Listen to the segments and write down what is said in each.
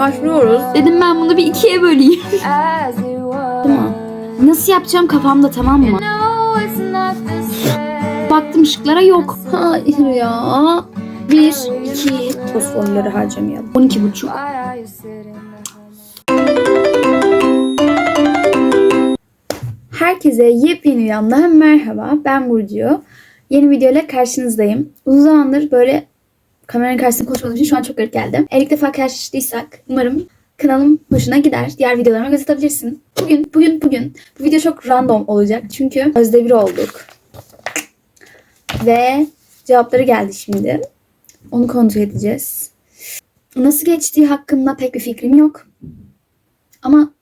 Başlıyoruz. Dedim ben bunu bir ikiye böleyim. Tamam. Nasıl yapacağım kafamda tamam mı? Baktım ışıklara yok. Hayır ya. Bir, iki, Fosforları harcamayalım. on iki buçuk. Herkese yepyeni yandan merhaba. Ben Burcu. Yeni video ile karşınızdayım. Uzun zamandır böyle kameranın karşısında konuşmadığım için şu an çok garip geldi. Eğer ilk defa karşılaştıysak umarım kanalım hoşuna gider. Diğer videolarıma göz atabilirsin. Bugün, bugün, bugün bu video çok random olacak. Çünkü özde bir olduk. Ve cevapları geldi şimdi. Onu kontrol edeceğiz. Nasıl geçtiği hakkında pek bir fikrim yok. Ama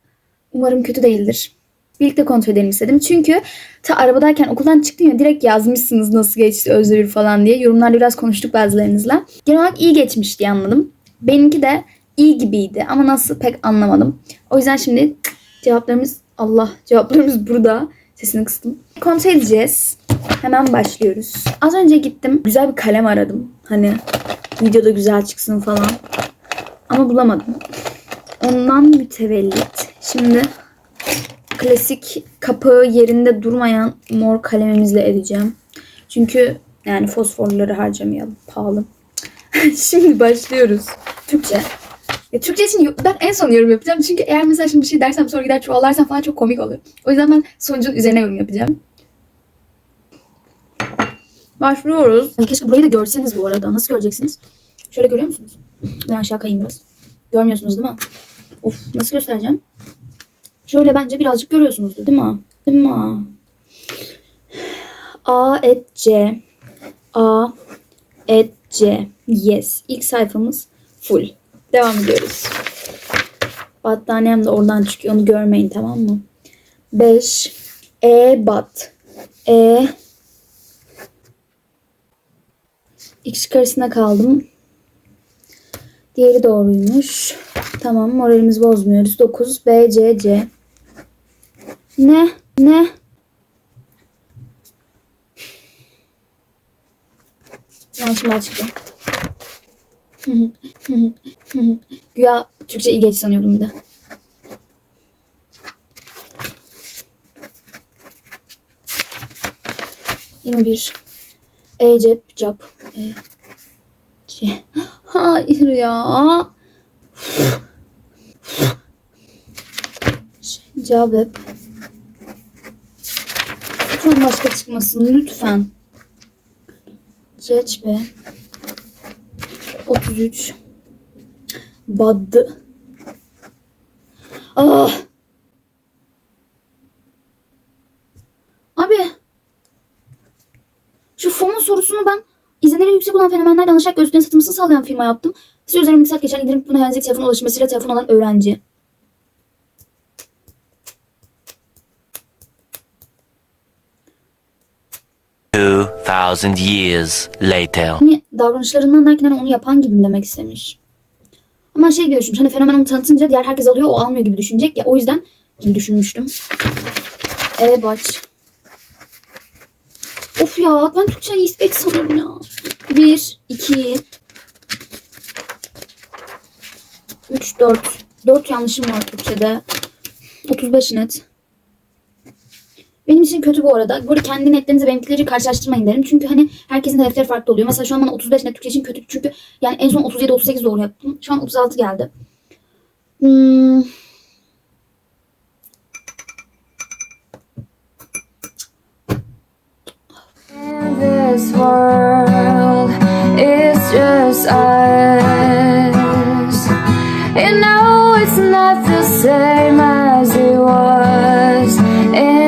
umarım kötü değildir. Birlikte kontrol edelim istedim. Çünkü ta arabadayken okuldan çıktım ya direkt yazmışsınız nasıl geçti Özdemir falan diye. Yorumlarda biraz konuştuk bazılarınızla. Genel olarak iyi geçmiş diye anladım. Benimki de iyi gibiydi ama nasıl pek anlamadım. O yüzden şimdi cevaplarımız Allah cevaplarımız burada. Sesini kıstım. Kontrol edeceğiz. Hemen başlıyoruz. Az önce gittim. Güzel bir kalem aradım. Hani videoda güzel çıksın falan. Ama bulamadım. Ondan mütevellit. Şimdi klasik kapağı yerinde durmayan mor kalemimizle edeceğim. Çünkü yani fosforları harcamayalım. Pahalı. şimdi başlıyoruz. Türkçe. Ya Türkçe için ben en son yorum yapacağım. Çünkü eğer mesela şimdi bir şey dersem sonra gider çuvallarsam falan çok komik oluyor. O yüzden ben sonucun üzerine yorum yapacağım. Başlıyoruz. Keşke burayı da görseniz bu arada. Nasıl göreceksiniz? Şöyle görüyor musunuz? Ben aşağı kayayım biraz. Görmüyorsunuz değil mi? Of nasıl göstereceğim? Şöyle bence birazcık görüyorsunuzdur değil mi? Değil mi? A et C. A et C. Yes. İlk sayfamız full. Devam ediyoruz. Battaniyem de oradan çıkıyor. Onu görmeyin tamam mı? 5. E bat. E X karşısına kaldım. Diğeri doğruymuş. Tamam moralimizi bozmuyoruz. 9 B C C. Ne? Ne? Yanlışım çıktı. Güya Türkçe iyi geç sanıyordum bir de. Yine bir E cep cap. E C. Hayır ya. Cevap. Lütfen başka çıkmasın. Lütfen. Ceç be. 33. Badı. Ah. Abi. Şu fonun sorusunu ben izleniri yüksek olan fenomenlerden alışarak gözlüklerin satılmasını sağlayan firma yaptım. Size üzerinden bir saat geçen indirim buna herhangi telefon ulaşmasıyla telefon alan öğrenci. Thousand years later. Hani davranışlarından derken hani onu yapan gibi demek istemiş. Ama şey gibi düşünmüş. Hani fenomen onu tanıtınca diğer herkes alıyor o almıyor gibi düşünecek ya. O yüzden gibi düşünmüştüm. Evet baş. Of ya ben Türkçe'yi istek sanırım ya. Bir, iki, üç, dört. Dört yanlışım var Türkçe'de. 35 net. Benim için kötü bu arada. Burada kendi netlerinizi benimkileri karşılaştırmayın derim. Çünkü hani herkesin hedefleri farklı oluyor. Mesela şu an bana 35 net Türkçe için kötü. Çünkü yani en son 37-38 doğru yaptım. Şu an 36 geldi. Hmm. This world is just us. And now it's not the same as it was. In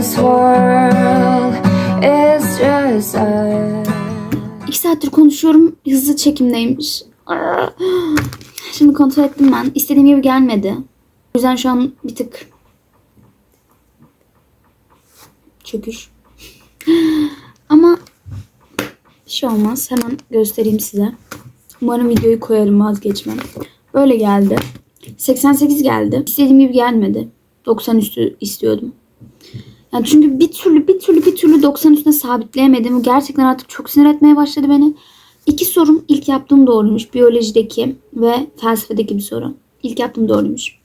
this world, it's just us. İki saattir konuşuyorum. Hızlı çekimdeymiş. Şimdi kontrol ettim ben. İstediğim gibi gelmedi. O yüzden şu an bir tık çöküş. Ama bir şey olmaz. Hemen göstereyim size. Umarım videoyu koyarım vazgeçmem. Böyle geldi. 88 geldi. İstediğim gibi gelmedi. 90 üstü istiyordum. Yani çünkü bir türlü bir türlü bir türlü 90 üstüne sabitleyemedim. Gerçekten artık çok sinir etmeye başladı beni. İki sorum ilk yaptığım doğruymuş. Biyolojideki ve felsefedeki bir soru. İlk yaptığım doğruymuş.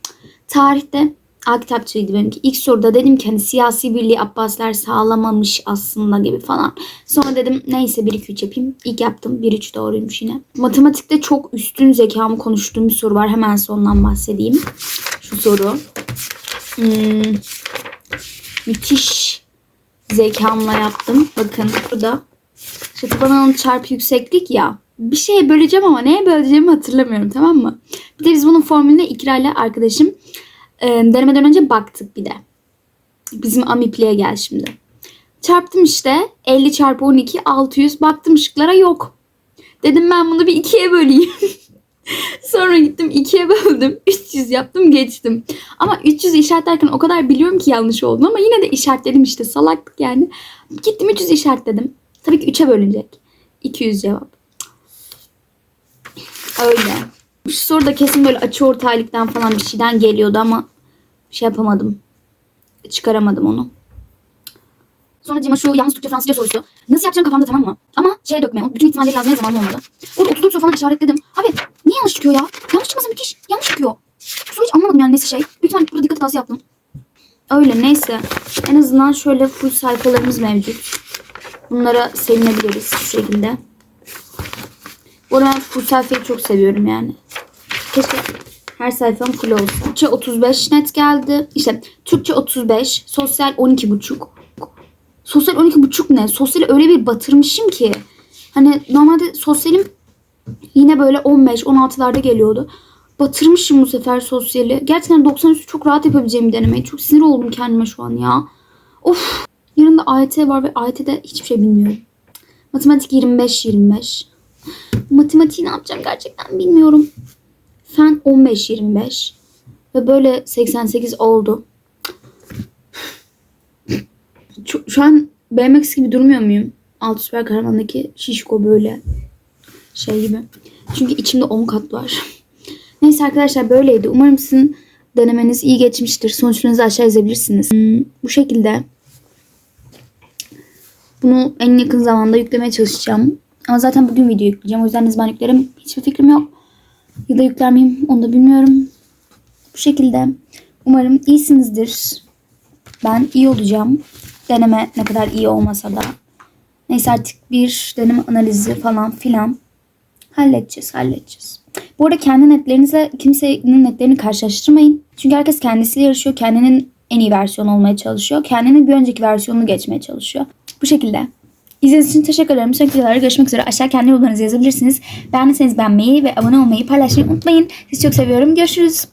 Tarihte A kitapçıydı benimki. İlk soruda dedim ki hani siyasi birliği Abbasiler sağlamamış aslında gibi falan. Sonra dedim neyse 1-2-3 yapayım. İlk yaptım 1-3 doğruymuş yine. Matematikte çok üstün zekamı konuştuğum bir soru var. Hemen sondan bahsedeyim. Şu soru. Hmm, müthiş zekamla yaptım. Bakın burada. İşte tabananın çarpı yükseklik ya. Bir şeye böleceğim ama neye böleceğimi hatırlamıyorum tamam mı? Bir de biz bunun formülüne İkra arkadaşım e, denemeden önce baktık bir de. Bizim amipliğe gel şimdi. Çarptım işte 50 çarpı 12 600 baktım ışıklara yok. Dedim ben bunu bir ikiye böleyim. Sonra gittim ikiye böldüm. 300 yaptım geçtim. Ama 300'ü işaretlerken o kadar biliyorum ki yanlış olduğunu ama yine de işaretledim işte salaklık yani. Gittim 300 işaretledim. Tabii ki 3'e bölünecek. 200 cevap. Öyle. Şu soru da kesin böyle açı ortaylıktan falan bir şeyden geliyordu ama şey yapamadım. Çıkaramadım onu. Sonra Cima şu yalnız Türkçe Fransızca sorusu. Nasıl yapacağım kafamda tamam mı? Ama şey dökme. Bütün ihtimalleri yazmaya zaman olmadı. Orada 34 soru falan işaretledim. Abi niye yanlış çıkıyor ya? Yanlış çıkmasa müthiş. Yanlış çıkıyor. Soru hiç anlamadım yani neyse şey. Büyük ihtimalle burada dikkat hatası yaptım. Öyle neyse. En azından şöyle full sayfalarımız mevcut. Bunlara sevinebiliriz bu şekilde. Bu arada full sayfayı çok seviyorum yani. Keşke her sayfam full olsa. Türkçe 35 net geldi. İşte Türkçe 35, sosyal 12,5. Sosyal 12,5 ne? Sosyali öyle bir batırmışım ki. Hani normalde sosyalim yine böyle 15-16'larda geliyordu. Batırmışım bu sefer sosyali. Gerçekten 90 üstü çok rahat yapabileceğim bir deneme. Çok sinir oldum kendime şu an ya. Of. Yarın da AYT var ve AYT'de hiçbir şey bilmiyorum. Matematik 25-25. Matematiği ne yapacağım gerçekten bilmiyorum. Fen 15-25. Ve böyle 88 oldu. Şu, şu an BMX gibi durmuyor muyum? Altı süper kahramandaki şişko böyle şey gibi. Çünkü içimde 10 kat var. Neyse arkadaşlar böyleydi. Umarım sizin denemeniz iyi geçmiştir. Sonuçlarınızı aşağı yazabilirsiniz. Hmm, bu şekilde bunu en yakın zamanda yüklemeye çalışacağım. Ama zaten bugün video yükleyeceğim. O yüzden ne zaman yüklerim hiçbir fikrim yok. Ya da yükler miyim onu da bilmiyorum. Bu şekilde. Umarım iyisinizdir. Ben iyi olacağım. Deneme ne kadar iyi olmasa da. Neyse artık bir deneme analizi falan filan halledeceğiz, halledeceğiz. Bu arada kendi netlerinizle kimsenin netlerini karşılaştırmayın. Çünkü herkes kendisiyle yarışıyor. Kendinin en iyi versiyonu olmaya çalışıyor. Kendinin bir önceki versiyonunu geçmeye çalışıyor. Bu şekilde. İzlediğiniz için teşekkür ederim. Sonraki videolarda görüşmek üzere. Aşağı kendi yorumlarınızı yazabilirsiniz. Beğendiyseniz beğenmeyi ve abone olmayı, paylaşmayı unutmayın. Sizi çok seviyorum. Görüşürüz.